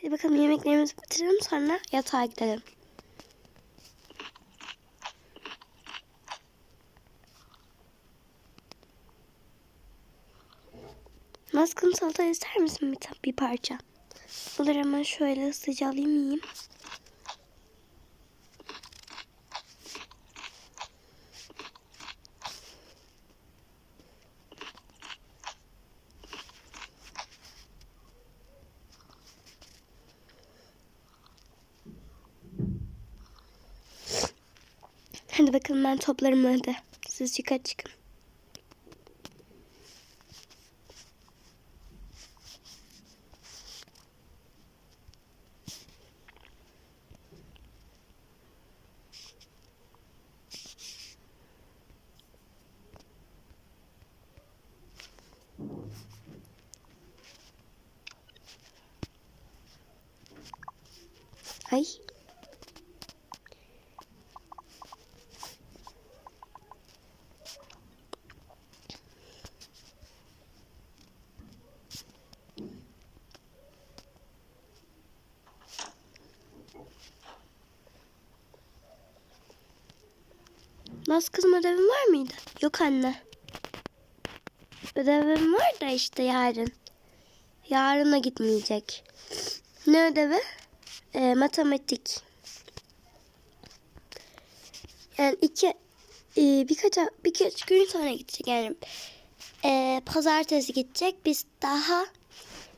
Hadi bakalım yemeklerimizi bitirelim sonra yatağa gidelim. Maskın salata ister misin bir, bir parça? Olur hemen şöyle hızlıca alayım yiyeyim. Hadi bakalım ben toplarım hadi. Siz yukarı çıkın. Ay. Naz kızım ödevin var mıydı? Yok anne. Ödevim var da işte yarın. Yarına gitmeyecek. Ne ödevi? Ee, matematik. Yani iki e, birkaç birkaç gün sonra gidecek yani. Ee, pazartesi gidecek. Biz daha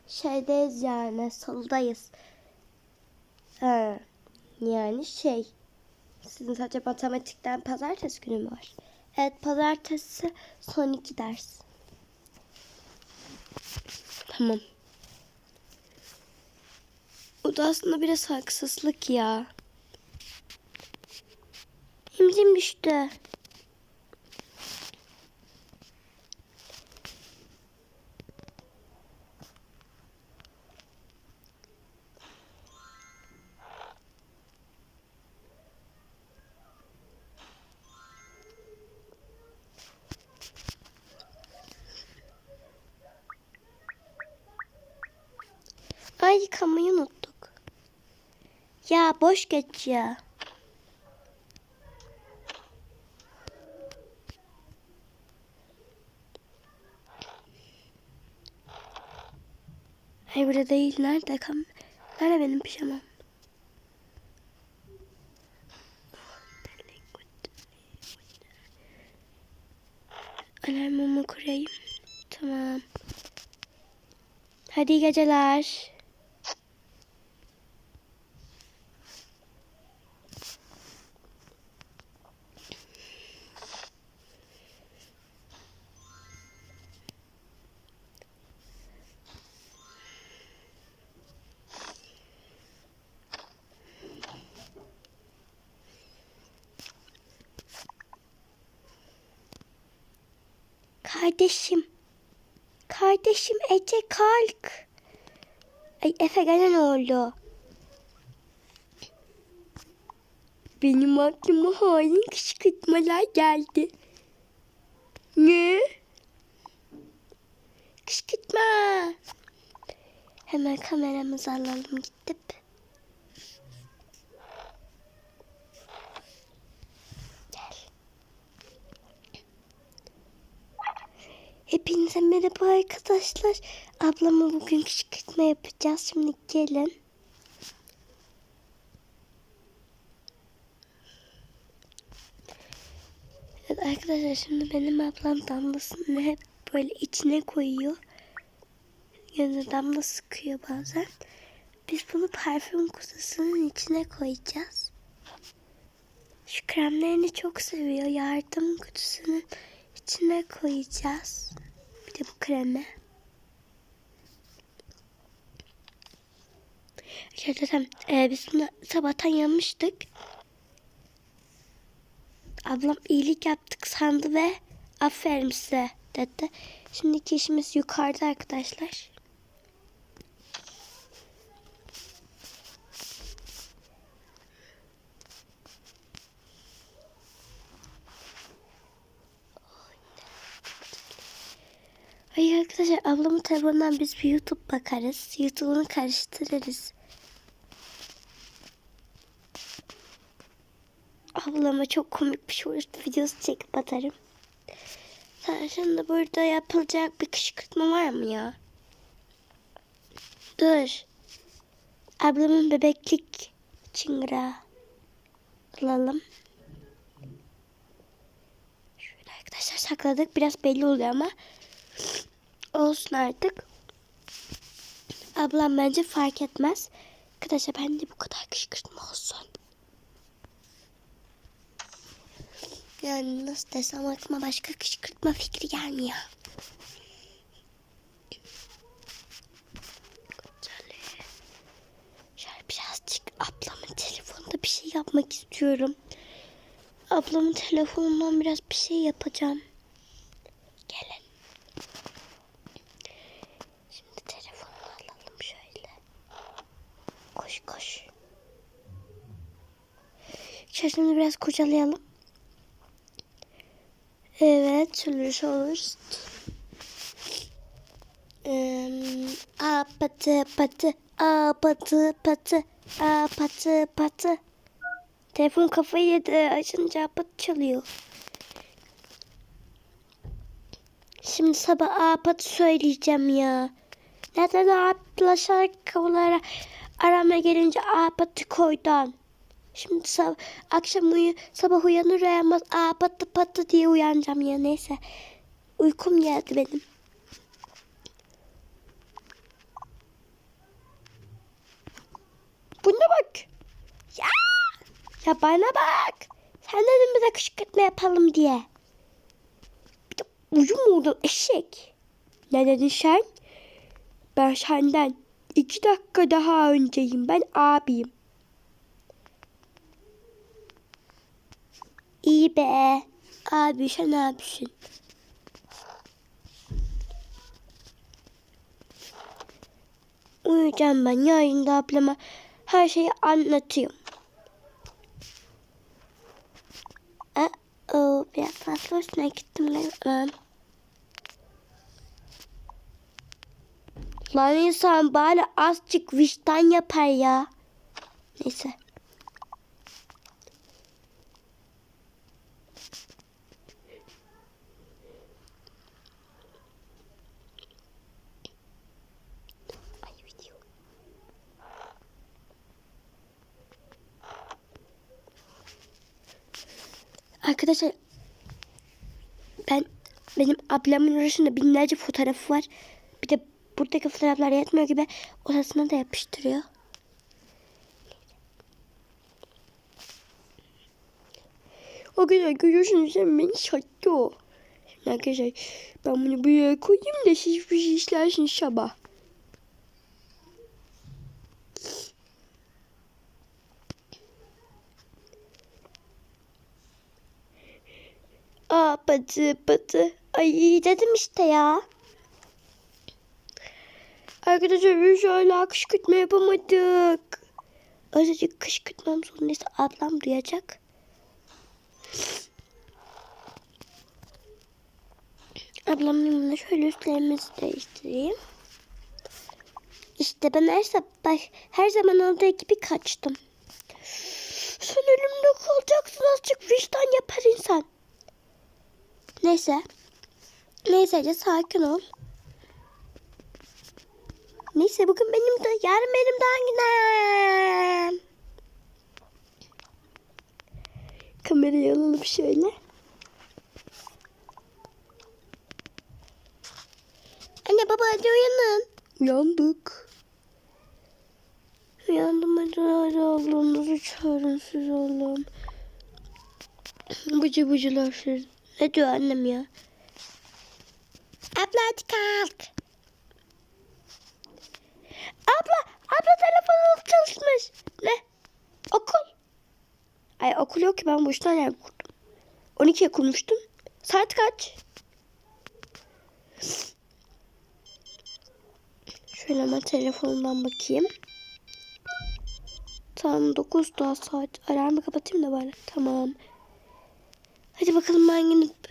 şeydeyiz yani salıdayız. Ha, yani şey sizin sadece matematikten pazartesi günü var? Evet pazartesi son iki ders. Tamam. O da aslında biraz haksızlık ya. İmzim düştü. Ay yıkamayı unuttuk. Ya boş geç ya. Hayır burada değil. Nerede kam? Nerede benim pijamam? Alarmımı kurayım. Tamam. Hadi geceler. Kardeşim. Kardeşim Ece kalk. Ay Efe gene ne oldu? Benim aklıma hain kışkırtmalar geldi. Ne? Kışkırtma. Hemen kameramızı alalım gidip. Hepinize merhaba arkadaşlar. Ablama bugün kışkırtma yapacağız. Şimdi gelin. Evet arkadaşlar şimdi benim ablam damlasını hep böyle içine koyuyor. Yanına damla sıkıyor bazen. Biz bunu parfüm kutusunun içine koyacağız. Şu kremlerini çok seviyor. Yardım kutusunun içine koyacağız. De bu kremi. Arkadaşlar e, biz bunu sabahtan yanmıştık. Ablam iyilik yaptık sandı ve aferin size dedi. Şimdiki işimiz yukarıda arkadaşlar. Arkadaşlar ablamın telefonundan biz bir YouTube bakarız. YouTube'unu karıştırırız. Ablama çok komik bir şey short videosu çekip atarım. Sen de burada yapılacak bir kışkırtma var mı ya? Dur. Ablamın bebeklik çıngıra alalım. Şöyle arkadaşlar sakladık. Biraz belli oluyor ama olsun artık. Ablam bence fark etmez. Arkadaşlar ben de bu kadar kışkırtma olsun. Yani nasıl desem aklıma başka kışkırtma fikri gelmiyor. Şöyle, birazcık ablamın telefonunda bir şey yapmak istiyorum. Ablamın telefonundan biraz bir şey yapacağım. Gelin. Şimdi telefonunu alalım şöyle. Koş koş. İçerisini biraz kurcalayalım. Evet, şöyle olur. Ee, a patı patı, a patı patı, a patı patı. Telefon kafayı yedi. Açınca patı çalıyor. Şimdi sabah a patı söyleyeceğim ya. Neden abla şarkılara arama gelince a patı koydun? Şimdi sab akşam uyu sabah uyanır uyanmaz aa patı diye uyanacağım ya neyse. Uykum geldi benim. Buna bak. Ya. Ya bana bak. Sen dedin bize kışkırtma yapalım diye. Bir de uyum oldun eşek. Ne dedin sen? Ben senden iki dakika daha önceyim. Ben abiyim. İyi be. Abi sen abisin. Uyuyacağım ben. Yarın da ablama her şeyi anlatıyorum. Aa, biraz fazla üstüne gittim galiba. Lan insan bari azıcık vicdan yapar ya. Neyse. Arkadaşlar ben benim ablamın arasında binlerce fotoğrafı var. Bir de buradaki fotoğraflar yetmiyor gibi odasına da yapıştırıyor. Arkadaşlar görüyorsunuz sen beni sattı o. Şimdi arkadaşlar ben bunu buraya koyayım da siz bir şey işlersiniz sabah. Aa patı patı. Ay dedim işte ya. Arkadaşlar biz hala kışkırtma yapamadık. Azıcık kışkırtmam zorundaysa ablam duyacak. Ablamla şöyle üstlerimizi değiştireyim. İşte ben her sabah her zaman olduğu gibi kaçtım. Sen elimde kalacaksın azıcık vicdan yapar insan. Neyse. Neyse sakin ol. Neyse bugün benim de yarın benim doğum günüm. Kamerayı alalım şöyle. Anne baba hadi uyanın. Uyandık. Uyandım hadi hadi ablamızı çağırın siz oğlum. Bıcı bıcılar siz. Ne diyor annem ya? Abla hadi kalk. Abla, abla telefonum çalışmış. Ne? Okul. Ay okul yok ki ben boşuna yer kurdum. 12'ye kurmuştum. Saat kaç? Şöyle hemen telefonumdan bakayım. Tam 9 daha saat. Alarmı kapatayım da bari. Tamam. Hadi bakalım ben gidip.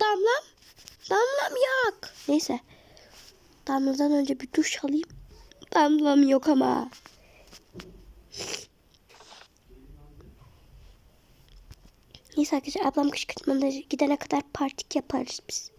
Damlam. Damlam yok. Neyse. Damladan önce bir duş alayım. Damlam yok ama. Neyse arkadaşlar ablam kışkırtmada gidene kadar partik yaparız biz.